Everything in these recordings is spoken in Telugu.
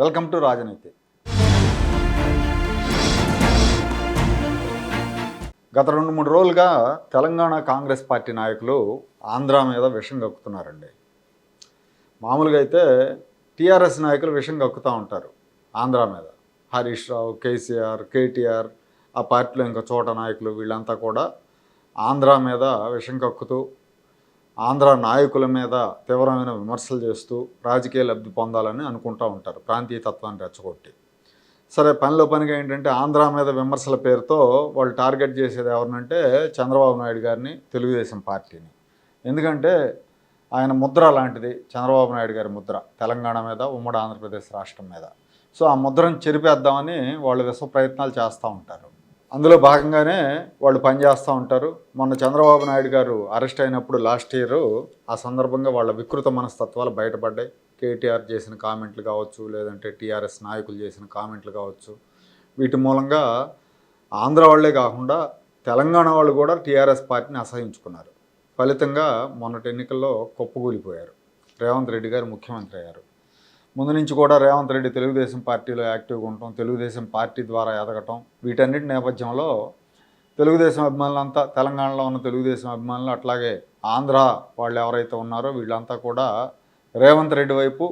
వెల్కమ్ టు రాజనీతి. గత రెండు మూడు రోజులుగా తెలంగాణ కాంగ్రెస్ పార్టీ నాయకులు ఆంధ్ర మీద విషం కక్కుతున్నారండి. మామూలుగా అయితే టీఆర్ఎస్ నాయకులు విషం కక్కుతూ ఉంటారు ఆంధ్ర మీద. హరీష్ రావు కేసీఆర్ కేటీఆర్ ఆ పార్టీలో ఇంకా చోట నాయకులు వీళ్ళంతా కూడా ఆంధ్ర మీద విషం కక్కుతూ ఆంధ్ర నాయకుల మీద తీవ్రమైన విమర్శలు చేస్తూ రాజకీయ లబ్ధి పొందాలని అనుకుంటూ ఉంటారు. ప్రాంతీయ తత్వాన్ని రెచ్చగొట్టి. సరే పనిలో పనిగా ఏంటంటే ఆంధ్ర మీద విమర్శల పేరుతో వాళ్ళు టార్గెట్ చేసేది ఎవరినంటే చంద్రబాబు నాయుడు గారిని తెలుగుదేశం పార్టీని. ఎందుకంటే ఆయన ముద్ర లాంటిది చంద్రబాబు నాయుడు గారి ముద్ర తెలంగాణ మీద ఉమ్మడి ఆంధ్రప్రదేశ్ రాష్ట్రం మీద. సో ఆ ముద్రను చెరిపేద్దామని వాళ్ళు విశ్వ ప్రయత్నాలు చేస్తూ ఉంటారు. అందులో భాగంగానే వాళ్ళు పనిచేస్తూ ఉంటారు. మొన్న చంద్రబాబు నాయుడు గారు అరెస్ట్ అయినప్పుడు లాస్ట్ ఇయర్ ఆ సందర్భంగా వాళ్ళ వికృత మనస్తత్వాలు బయటపడ్డాయి. కేటీఆర్ చేసిన కామెంట్లు కావచ్చు లేదంటే టీఆర్ఎస్ నాయకులు చేసిన కామెంట్లు కావచ్చు. వీటి మూలంగా ఆంధ్ర వాళ్ళే కాకుండా తెలంగాణ వాళ్ళు కూడా టీఆర్ఎస్ పార్టీని అసహించుకున్నారు. ఫలితంగా మొన్నటి ఎన్నికల్లో కుప్పకూలిపోయారు. రేవంత్ రెడ్డి గారు ముఖ్యమంత్రి అయ్యారు. ముందు నుంచి కూడా రేవంత్ రెడ్డి తెలుగుదేశం పార్టీలో యాక్టివ్గా ఉండటం తెలుగుదేశం పార్టీ ద్వారా ఎదగటం వీటన్నిటి నేపథ్యంలో తెలుగుదేశం అభిమానులంతా తెలంగాణలో ఉన్న తెలుగుదేశం అభిమానులు అట్లాగే ఆంధ్ర వాళ్ళు ఎవరైతే ఉన్నారో వీళ్ళంతా కూడా రేవంత్ రెడ్డి వైపు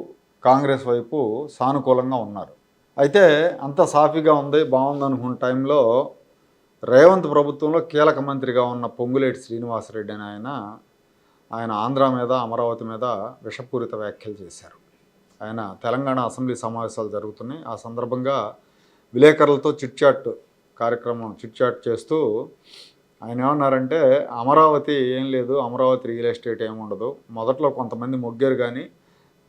కాంగ్రెస్ వైపు సానుకూలంగా ఉన్నారు. అయితే అంత సాఫీగా ఉంది బాగుంది అనుకున్న టైంలో రేవంత్ ప్రభుత్వంలో కీలక మంత్రిగా ఉన్న పొంగులేటి శ్రీనివాసరెడ్డి అని ఆయన ఆయన ఆంధ్ర మీద అమరావతి మీద విషపూరిత వ్యాఖ్యలు చేశారు. ఆయన తెలంగాణ అసెంబ్లీ సమావేశాలు జరుగుతున్నాయి. ఆ సందర్భంగా విలేకరులతో చిట్చాట్ కార్యక్రమం చిట్చాట్ చేస్తూ ఆయన ఏమన్నారంటే అమరావతి ఏం లేదు అమరావతి రియల్ ఎస్టేట్ ఏమి ఉండదు. మొదట్లో కొంతమంది మొగ్గారు కానీ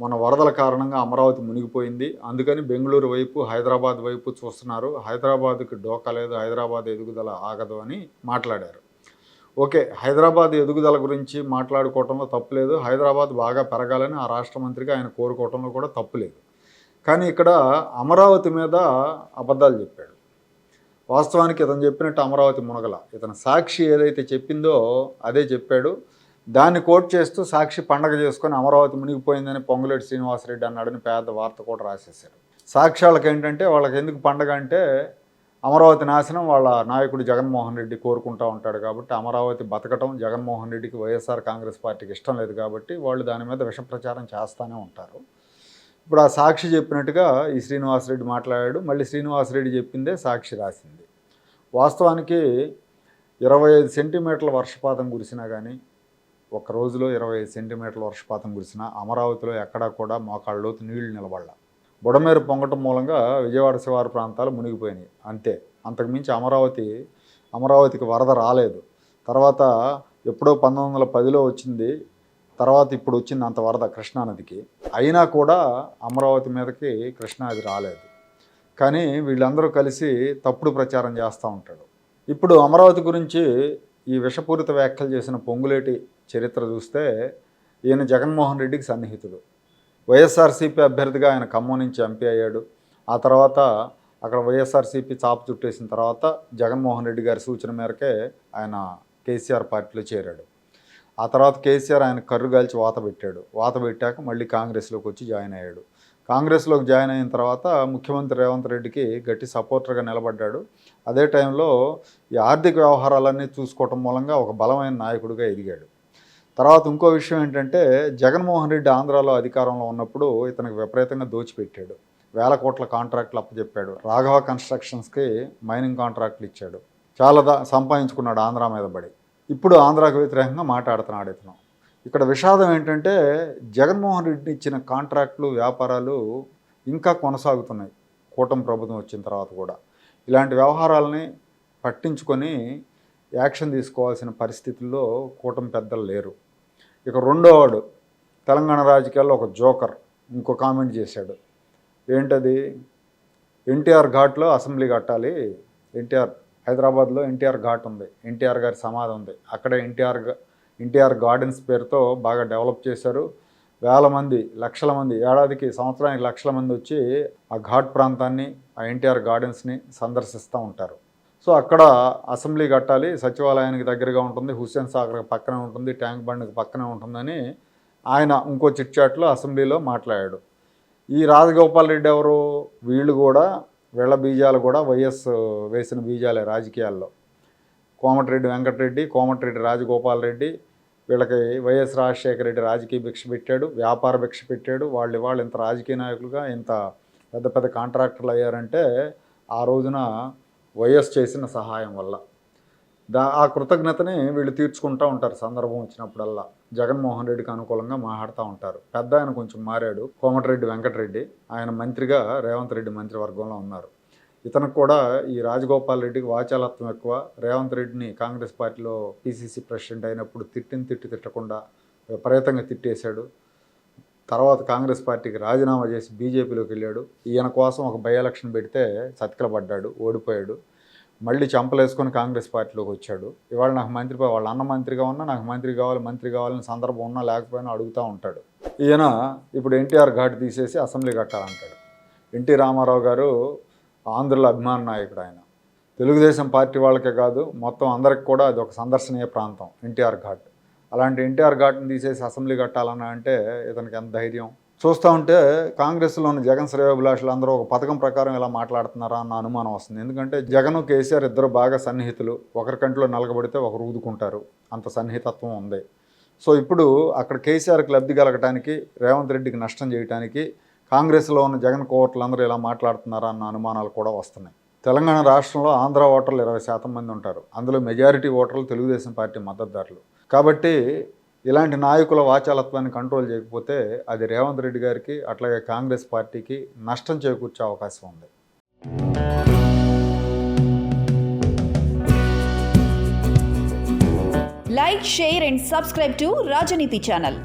మన వరదల కారణంగా అమరావతి మునిగిపోయింది. అందుకని బెంగళూరు వైపు హైదరాబాద్ వైపు చూస్తున్నారు. హైదరాబాద్కి డోకా లేదు హైదరాబాద్ ఎదుగుదల ఆగదు అని మాట్లాడారు. ఓకే హైదరాబాద్ ఎదుగుదల గురించి మాట్లాడుకోవటంలో తప్పులేదు హైదరాబాద్ బాగా పెరగాలని ఆ రాష్ట్ర మంత్రిగా ఆయన కోరుకోవటంలో కూడా తప్పులేదు కానీ ఇక్కడ అమరావతి మీద అబద్ధాలు చెప్పాడు. వాస్తవానికి ఇతను చెప్పినట్టు అమరావతి మునగల. ఇతను సాక్షి ఏదైతే చెప్పిందో అదే చెప్పాడు. దాన్ని కోట్ చేస్తూ సాక్షి పండగ చేసుకొని అమరావతి మునిగిపోయిందని పొంగులేటి శ్రీనివాసరెడ్డి అన్నాడని పెద్ద వార్త కూడా రాసేశారు. సాక్ష్యాలకు ఏంటంటే వాళ్ళకి ఎందుకు పండగ అంటే అమరావతి నాశనం వాళ్ళ నాయకుడు జగన్మోహన్ రెడ్డి కోరుకుంటూ ఉంటాడు కాబట్టి అమరావతి బతకటం జగన్మోహన్ రెడ్డికి వైఎస్ఆర్ కాంగ్రెస్ పార్టీకి ఇష్టం లేదు కాబట్టి వాళ్ళు దాని మీద విష ప్రచారం చేస్తూనే ఉంటారు. ఇప్పుడు ఆ సాక్షి చెప్పినట్టుగా ఈ శ్రీనివాసరెడ్డి మాట్లాడాడు మళ్ళీ శ్రీనివాసరెడ్డి చెప్పిందే సాక్షి రాసింది. వాస్తవానికి ఇరవై ఐదు సెంటీమీటర్ల వర్షపాతం కురిసినా కానీ ఒక రోజులో ఇరవై ఐదు సెంటీమీటర్ల వర్షపాతం కురిసినా అమరావతిలో ఎక్కడా కూడా మోకాళ్ళలోతు నీళ్ళు నిలబడాల. బుడమేరు పొంగటం మూలంగా విజయవాడ శివారు ప్రాంతాలు మునిగిపోయినాయి. అంతే. అంతకుమించి అమరావతి అమరావతికి వరద రాలేదు. తర్వాత ఎప్పుడో పంతొమ్మిది వందల పదిలో వచ్చింది. తర్వాత ఇప్పుడు వచ్చింది అంత వరద కృష్ణానదికి అయినా కూడా అమరావతి మీదకి కృష్ణానది రాలేదు. కానీ వీళ్ళందరూ కలిసి తప్పుడు ప్రచారం చేస్తూ ఉంటాడు. ఇప్పుడు అమరావతి గురించి ఈ విషపూరిత వ్యాఖ్యలు చేసిన పొంగులేటి చరిత్ర చూస్తే ఈయన జగన్మోహన్ రెడ్డికి సన్నిహితుడు. వైఎస్ఆర్సీపీ అభ్యర్థిగా ఆయన ఖమ్మం నుంచి ఎంపీ అయ్యాడు. ఆ తర్వాత అక్కడ వైఎస్ఆర్సీపీ చాపు చుట్టేసిన తర్వాత జగన్మోహన్ రెడ్డి గారి సూచన మేరకే ఆయన కేసీఆర్ పార్టీలో చేరాడు. ఆ తర్వాత కేసీఆర్ ఆయన కర్రు గాల్చి వాత పెట్టాడు. వాత పెట్టాక మళ్ళీ కాంగ్రెస్లోకి వచ్చి జాయిన్ అయ్యాడు. కాంగ్రెస్లోకి జాయిన్ అయిన తర్వాత ముఖ్యమంత్రి రేవంత్ రెడ్డికి గట్టి సపోర్టర్గా నిలబడ్డాడు. అదే టైంలో ఈ ఆర్థిక వ్యవహారాలన్నీ చూసుకోవటం మూలంగా ఒక బలమైన నాయకుడిగా ఎదిగాడు. తర్వాత ఇంకో విషయం ఏంటంటే జగన్మోహన్ రెడ్డి ఆంధ్రాలో అధికారంలో ఉన్నప్పుడు ఇతనికి విపరీతంగా దోచిపెట్టాడు. వేల కోట్ల కాంట్రాక్ట్లు అప్పచెప్పాడు రాఘవ కన్స్ట్రక్షన్స్కి మైనింగ్ కాంట్రాక్ట్లు ఇచ్చాడు. చాలా దా సంపాదించుకున్నాడు ఆంధ్ర మీద పడి. ఇప్పుడు ఆంధ్రాకు వ్యతిరేకంగా మాట్లాడుతున్నాడు ఇతను. ఇక్కడ విషాదం ఏంటంటే జగన్మోహన్ రెడ్డి ఇచ్చిన కాంట్రాక్ట్లు వ్యాపారాలు ఇంకా కొనసాగుతున్నాయి. కూటమి ప్రభుత్వం వచ్చిన తర్వాత కూడా. ఇలాంటి వ్యవహారాలని పట్టించుకొని యాక్షన్ తీసుకోవాల్సిన పరిస్థితుల్లో కూటమి పెద్దలు లేరు. ఇక రెండోవాడు తెలంగాణ రాజకీయాల్లో ఒక జోకర్ ఇంకో కామెంట్ చేశాడు. ఏంటది? ఎన్టీఆర్ ఘాట్లో అసెంబ్లీ కట్టాలి. ఎన్టీఆర్ హైదరాబాద్లో ఎన్టీఆర్ ఘాట్ ఉంది. ఎన్టీఆర్ గారి సమాధి ఉంది. అక్కడ ఎన్టీఆర్ ఎన్టీఆర్ గార్డెన్స్ పేరుతో బాగా డెవలప్ చేశారు. వేల మంది లక్షల మంది ఏడాదికి సంవత్సరానికి లక్షల మంది వచ్చి ఆ ఘాట్ ప్రాంతాన్ని ఆ ఎన్టీఆర్ గార్డెన్స్ని సందర్శిస్తూ ఉంటారు. సో అక్కడ అసెంబ్లీ కట్టాలి సచివాలయానికి దగ్గరగా ఉంటుంది హుస్సేన్ సాగర్ పక్కనే ఉంటుంది ట్యాంక్ బండ్కి పక్కనే ఉంటుందని ఆయన ఇంకో చిట్చాట్లో అసెంబ్లీలో మాట్లాడాడు. ఈ రాజగోపాల్ రెడ్డి ఎవరు? వీళ్ళు కూడా వీళ్ళ బీజాలు కూడా వైఎస్ వేసిన బీజాలే రాజకీయాల్లో. కోమటిరెడ్డి వెంకటరెడ్డి కోమటిరెడ్డి రాజగోపాల్ రెడ్డి వీళ్ళకి వైఎస్ రాజశేఖర రెడ్డి రాజకీయ భిక్ష పెట్టాడు వ్యాపార భిక్ష పెట్టాడు వాళ్ళు వాళ్ళు ఇంత రాజకీయ నాయకులుగా ఇంత పెద్ద పెద్ద కాంట్రాక్టర్లు అయ్యారంటే ఆ రోజున వైఎస్ చేసిన సహాయం వల్ల. దా ఆ కృతజ్ఞతని వీళ్ళు తీర్చుకుంటూ ఉంటారు సందర్భం వచ్చినప్పుడల్లా. జగన్మోహన్ రెడ్డికి అనుకూలంగా మాట్లాడుతూ ఉంటారు. పెద్ద ఆయన కొంచెం మారాడు. కోమటిరెడ్డి వెంకటరెడ్డి ఆయన మంత్రిగా రేవంత్ రెడ్డి మంత్రివర్గంలో ఉన్నారు. ఇతనికి కూడా ఈ రాజగోపాల్ రెడ్డికి వాచాలత్వం ఎక్కువ. రేవంత్ రెడ్డిని కాంగ్రెస్ పార్టీలో పీసీసీ ప్రెసిడెంట్ అయినప్పుడు తిట్టిన తిట్టి తిట్టకుండా విపరీతంగా తిట్టేశాడు. తర్వాత కాంగ్రెస్ పార్టీకి రాజీనామా చేసి బీజేపీలోకి వెళ్ళాడు. ఈయన కోసం ఒక బై ఎలక్షన్ పెడితే చతికిలబడ్డాడు ఓడిపోయాడు. మళ్ళీ చంపలేసుకొని కాంగ్రెస్ పార్టీలోకి వచ్చాడు. ఇవాళ నాకు మంత్రి వాళ్ళ అన్న మంత్రిగా ఉన్నా నాకు మంత్రి కావాలి మంత్రి కావాలని సందర్భం ఉన్నా లేకపోయినా అడుగుతూ ఉంటాడు. ఈయన ఇప్పుడు ఎన్టీఆర్ ఘాట్ తీసేసి అసెంబ్లీ కట్టాలంటాడు. ఎన్టీ రామారావు గారు ఆంధ్రుల అభిమాన నాయకుడు ఆయన. తెలుగుదేశం పార్టీ వాళ్ళకే కాదు మొత్తం అందరికి కూడా అది ఒక సందర్శనీయ ప్రాంతం ఎన్టీఆర్ ఘాట్. అలాంటి ఎన్టీఆర్ ఘాట్ని తీసేసి అసెంబ్లీ కట్టాలన్నా అంటే ఇతనికి ఎంత ధైర్యం? చూస్తూ ఉంటే కాంగ్రెస్లోని జగన్ శ్రేయోభిలాషులు అందరూ ఒక పథకం ప్రకారం ఇలా మాట్లాడుతున్నారా అన్న అనుమానం వస్తుంది. ఎందుకంటే జగన్ కేసీఆర్ ఇద్దరు బాగా సన్నిహితులు. ఒకరి కంట్లో నలగబడితే ఒకరు ఊదుకుంటారు. అంత సన్నిహితత్వం ఉంది. సో ఇప్పుడు అక్కడ కేసీఆర్కి లబ్ధి కలగటానికి రేవంత్ రెడ్డికి నష్టం చేయడానికి కాంగ్రెస్లో ఉన్న జగన్ కోవట్లు ఇలా మాట్లాడుతున్నారా అన్న అనుమానాలు కూడా వస్తున్నాయి. తెలంగాణ రాష్ట్రంలో ఆంధ్ర ఓటర్లు ఇరవై శాతం మంది ఉంటారు. అందులో మెజారిటీ ఓటర్లు తెలుగుదేశం పార్టీ మద్దతుదారులు. కాబట్టి ఇలాంటి నాయకుల వాచాలత్వాన్ని కంట్రోల్ చేయకపోతే అది రేవంత్ రెడ్డి గారికి అట్లాగే కాంగ్రెస్ పార్టీకి నష్టం చేకూర్చే అవకాశం ఉంది. Like share and subscribe to Rajaneeti channel